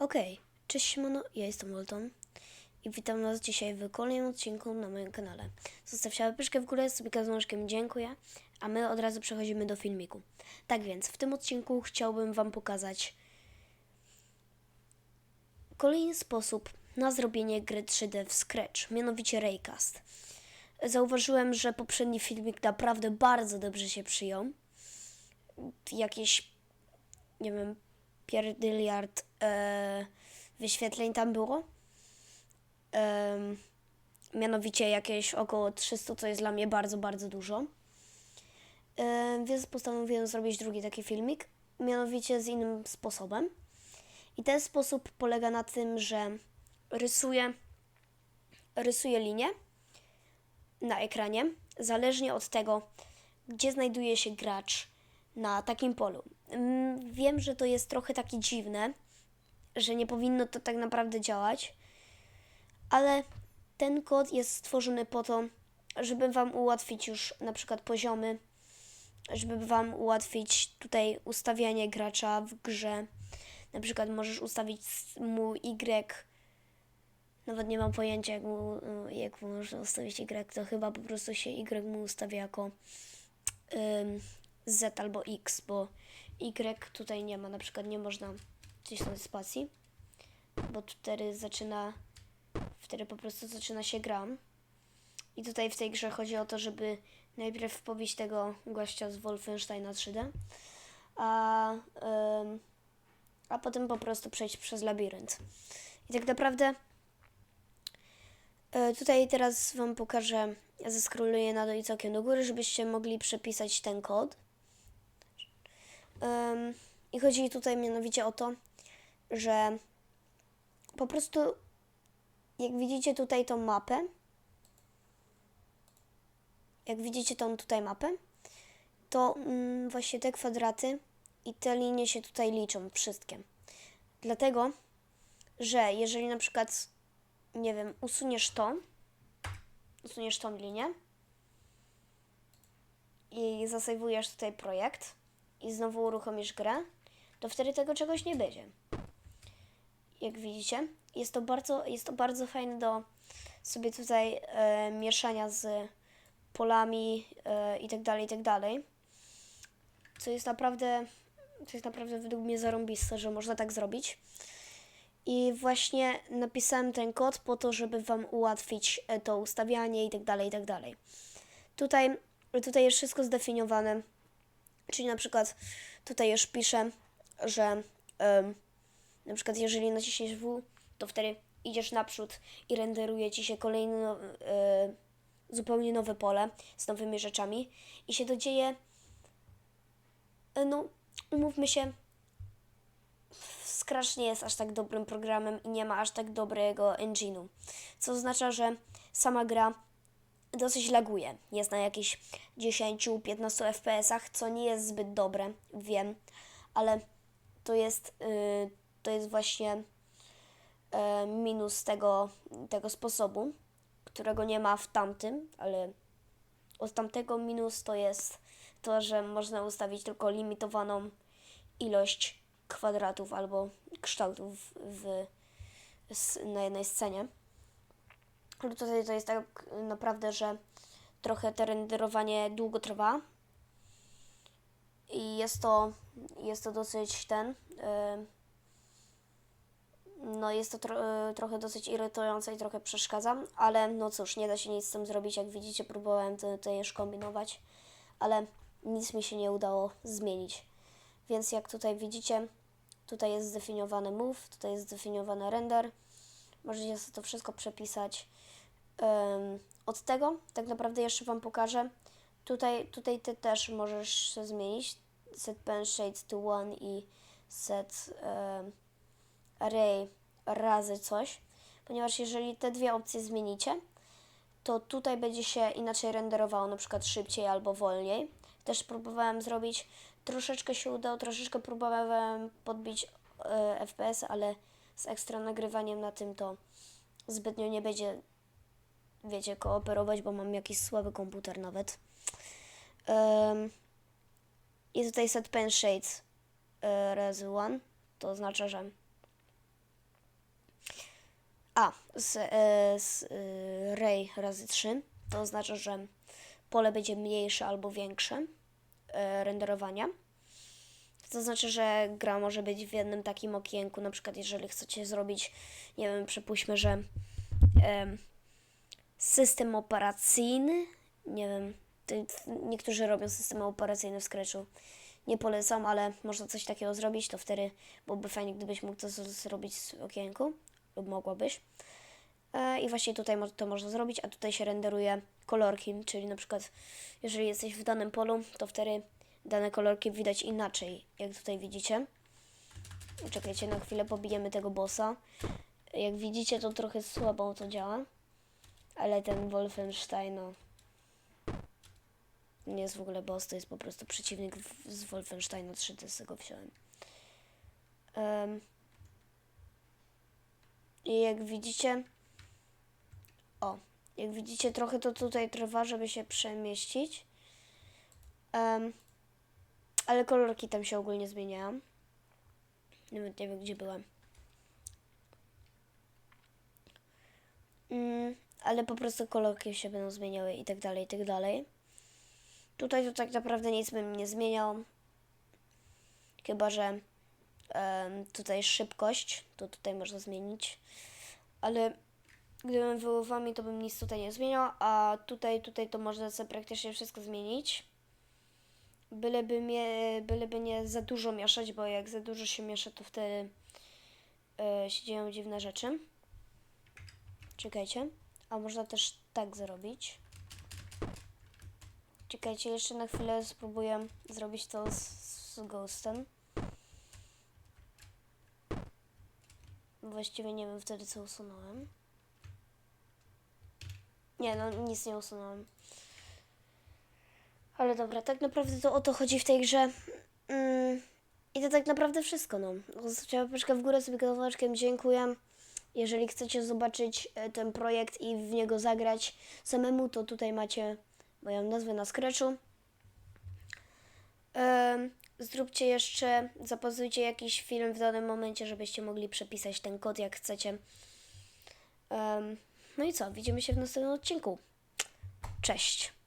Okej, cześć Siemano, ja jestem Walton i witam Was dzisiaj w kolejnym odcinku na moim kanale. Zostawcie łapeczkę w górę, sobie kazążkiem dziękuję, a my od razu przechodzimy do filmiku. Tak więc, w tym odcinku chciałbym Wam pokazać kolejny sposób na zrobienie gry 3D w Scratch, mianowicie Raycast. Zauważyłem, że poprzedni filmik naprawdę bardzo dobrze się przyjął. Jakieś nie wiem, pierdyliard e, wyświetleń tam było. Em, mianowicie jakieś około 300, co jest dla mnie bardzo, bardzo dużo. E, więc postanowiłem zrobić drugi taki filmik, mianowicie z innym sposobem. I ten sposób polega na tym, że rysuję, rysuję linię na ekranie, zależnie od tego, gdzie znajduje się gracz na takim polu. Mm, Wiem, że to jest trochę takie dziwne, że nie powinno to tak naprawdę działać, ale ten kod jest stworzony po to, żeby Wam ułatwić już na przykład poziomy, żeby Wam ułatwić tutaj ustawianie gracza w grze. Na przykład możesz ustawić mu Y, nawet nie mam pojęcia jak, mu, jak można ustawić Y, to chyba po prostu się Y mu ustawia jako Z albo X, bo Y tutaj nie ma, na przykład nie można wcisnąć spacji, bo wtedy zaczyna, wtedy po prostu zaczyna się gra. I tutaj w tej grze chodzi o to, żeby najpierw pobić tego gościa z Wolfensteina 3D, a, ym, a potem po prostu przejść przez labirynt. I tak naprawdę e, tutaj teraz Wam pokażę, ja zeskroluję na dół i całkiem do góry, żebyście mogli przepisać ten kod. Ym, I chodzi tutaj mianowicie o to, że po prostu jak widzicie tutaj tą mapę, jak widzicie tą tutaj mapę, to mm, właśnie te kwadraty i te linie się tutaj liczą wszystkie. Dlatego, że jeżeli na przykład, nie wiem, usuniesz to, usuniesz tą linię i zasejwujesz tutaj projekt i znowu uruchomisz grę, to wtedy tego czegoś nie będzie. Jak widzicie, jest to bardzo, jest to bardzo fajne do sobie tutaj e, mieszania z polami e, i tak dalej, i tak. Co jest naprawdę, co jest naprawdę według mnie zarąbiste, że można tak zrobić. I właśnie napisałem ten kod po to, żeby Wam ułatwić e, to ustawianie i tak dalej, i dalej. Tutaj, tutaj jest wszystko zdefiniowane, czyli na przykład tutaj już piszę, że na przykład jeżeli naciśniesz W, to wtedy idziesz naprzód i renderuje Ci się kolejne no, e, zupełnie nowe pole z nowymi rzeczami i się to dzieje, e, no umówmy się, Scratch nie jest aż tak dobrym programem i nie ma aż tak dobrego engine'u, co oznacza, że sama gra dosyć laguje. Jest na jakichś 10-15 FPS-ach, co nie jest zbyt dobre, wiem, ale to jest, yy, to jest właśnie yy, minus tego, tego sposobu, którego nie ma w tamtym, ale od tamtego minus to jest to, że można ustawić tylko limitowaną ilość kwadratów albo kształtów w, s- na jednej scenie. Tutaj to jest tak naprawdę, że trochę to renderowanie długo trwa. I jest to, jest to dosyć ten. Yy, no jest to tro, y, trochę dosyć irytujące i trochę przeszkadza, ale no cóż, nie da się nic z tym zrobić. Jak widzicie, próbowałem to już kombinować, ale nic mi się nie udało zmienić. Więc jak tutaj widzicie, tutaj jest zdefiniowany move, tutaj jest zdefiniowany render. Możecie sobie to wszystko przepisać. Ym, od tego tak naprawdę jeszcze Wam pokażę. Tutaj, tutaj Ty też możesz się zmienić. Set pen shades to one i set ym, array razy coś. Ponieważ jeżeli te dwie opcje zmienicie, to tutaj będzie się inaczej renderowało, na przykład szybciej albo wolniej. Też próbowałem zrobić, troszeczkę się udało, troszeczkę próbowałem podbić e, FPS, ale z ekstra nagrywaniem na tym to zbytnio nie będzie, wiecie, kooperować, bo mam jakiś słaby komputer nawet. Em, I tutaj set pen shades e, razy one, to oznacza, że A, z, e, z e, ray razy 3 to oznacza, że pole będzie mniejsze albo większe e, renderowania. To znaczy, że gra może być w jednym takim okienku, na przykład jeżeli chcecie zrobić, nie wiem, przypuśćmy, że em, system operacyjny, nie wiem, niektórzy robią systemy operacyjne w Scratchu. Nie polecam, ale można coś takiego zrobić, to wtedy byłoby fajnie, gdybyś mógł to z- zrobić w okienku, lub mogłabyś. E, I właśnie tutaj to można zrobić, a tutaj się renderuje kolorki, czyli na przykład jeżeli jesteś w danym polu, to wtedy dane kolorki widać inaczej, jak tutaj widzicie. Czekajcie, na chwilę pobijemy tego bossa. Jak widzicie, to trochę słabo to działa, ale ten Wolfenstein, no, nie jest w ogóle boss, to jest po prostu przeciwnik z Wolfensteina 3D, z tego wziąłem. Em, I jak widzicie, o, jak widzicie, trochę to tutaj trwa, żeby się przemieścić. Em, ale kolorki tam się ogólnie zmieniają. Nawet nie wiem, gdzie byłem. Mm, ale po prostu kolorki się będą zmieniały i tak dalej, i tak dalej. Tutaj to tak naprawdę nic bym nie zmieniał. Chyba, że em, tutaj szybkość, to tutaj można zmienić. Ale gdybym był wami, to bym nic tutaj nie zmieniał, a tutaj, tutaj to można sobie praktycznie wszystko zmienić. Byleby, mnie, byleby nie za dużo mieszać, bo jak za dużo się miesza, to wtedy e, się dzieją dziwne rzeczy. Czekajcie. A można też tak zrobić. Czekajcie, jeszcze na chwilę spróbuję zrobić to z, z Ghostem. Właściwie nie wiem wtedy, co usunąłem. Nie, no nic nie usunąłem. Ale dobra, tak naprawdę to o to chodzi w tej grze. Mm, I to tak naprawdę wszystko, no. Zostawcie łapeczkę w górę, sobie kawałeczkiem dziękuję. Jeżeli chcecie zobaczyć e, ten projekt i w niego zagrać samemu, to tutaj macie moją nazwę na Scratchu. Zróbcie jeszcze, zapozujcie jakiś film w danym momencie, żebyście mogli przepisać ten kod jak chcecie. No i co, widzimy się w następnym odcinku. Cześć!